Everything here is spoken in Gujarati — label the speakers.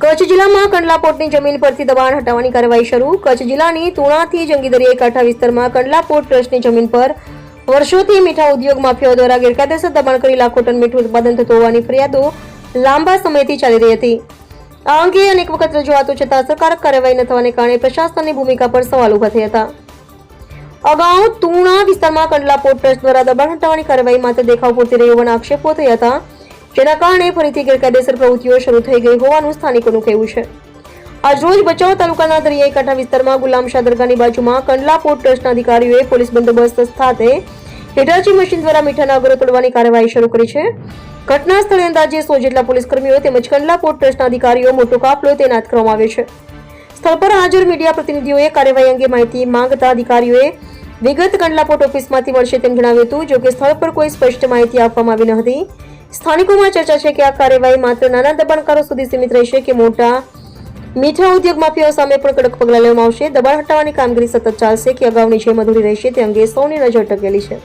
Speaker 1: કચ્છ જિલ્લામાં કંડલાપોર્ટની જમીન પરથી દબાણ હટાવવાની કાર્યવાહી શરૂ. કચ્છ જિલ્લાની તુણાથી જંગીદરી દરિયાઈ કાંઠા વિસ્તારમાં કંડલાપોર્ટ ટ્રસ્ટની જમીન પર વર્ષોથી મીઠા ઉદ્યોગ માફિયાઓ દ્વારા ગેરકાયદેસર દબાણ કરી લાખો ટન મીઠું ઉત્પાદન થતું હોવાની ફરિયાદો લાંબા સમયથી ચાલી રહી હતી. આ અંગે અનેક વખત રજૂઆતો છતાં અસરકારક કાર્યવાહી ન થવાને કારણે પ્રશાસનની ભૂમિકા પર સવાલ ઊભા થયા હતા. અગાઉ તુણા વિસ્તારમાં કંડલા પોર્ટ ટ્રસ્ટ દ્વારા દબાણ હટાવવાની કાર્યવાહી માત્ર દેખાવ પૂરતી રહી હોવાના આક્ષેપો થયા હતા. જેના કારણે ફરીથી ગેરકાયદેસર પ્રવૃત્તિઓ શરૂ થઈ ગઈ હોવાનું સ્થાનિકોનું કહેવું છે. આજરોજ ભચાઉ તાલુકાના દરિયાઈ કાંઠા વિસ્તારમાં ગુલામશાહ દરગાહની બાજુમાં કંડલા પોર્ટ ટ્રસ્ટના અધિકારીઓએ પોલીસ બંદોબસ્ત સાથે હિટાચી મશીન દ્વારા મીઠાના અગરો તોડવાની કાર્યવાહી શરૂ કરી છે. ઘટના સ્થળે અંદાજે સો જેટલા પોલીસ કર્મીઓ તેમજ કંડલા પોર્ટ ટ્રસ્ટના અધિકારીઓ મોટો કાફલો તૈનાત કરવામાં આવ્યો છે. સ્થળ પર હાજર મીડિયા પ્રતિનિધિઓએ કાર્યવાહી અંગે માહિતી માંગતા અધિકારીઓએ વિગત કંડલા પોર્ટ ઓફિસમાંથી મળશે તેમ જણાવ્યું હતું. જોકે સ્થળ પર કોઈ સ્પષ્ટ માહિતી આપવામાં આવી ન હતી. સ્થાનિકોમાં ચર્ચા છે કે આ કાર્યવાહી માત્ર નાના દબાણકારો સુધી સીમિત રહેશે કે મોટા? મીઠા ઉદ્યોગ માફિયાઓ સામે પણ કડક પગલાં લેવામાં આવશે. દબાણ હટાવવાની કામગીરી સતત ચાલશે કે અગાઉની જેમ અધૂરી રહેશે તે અંગે સૌની નજર ટકેલી છે.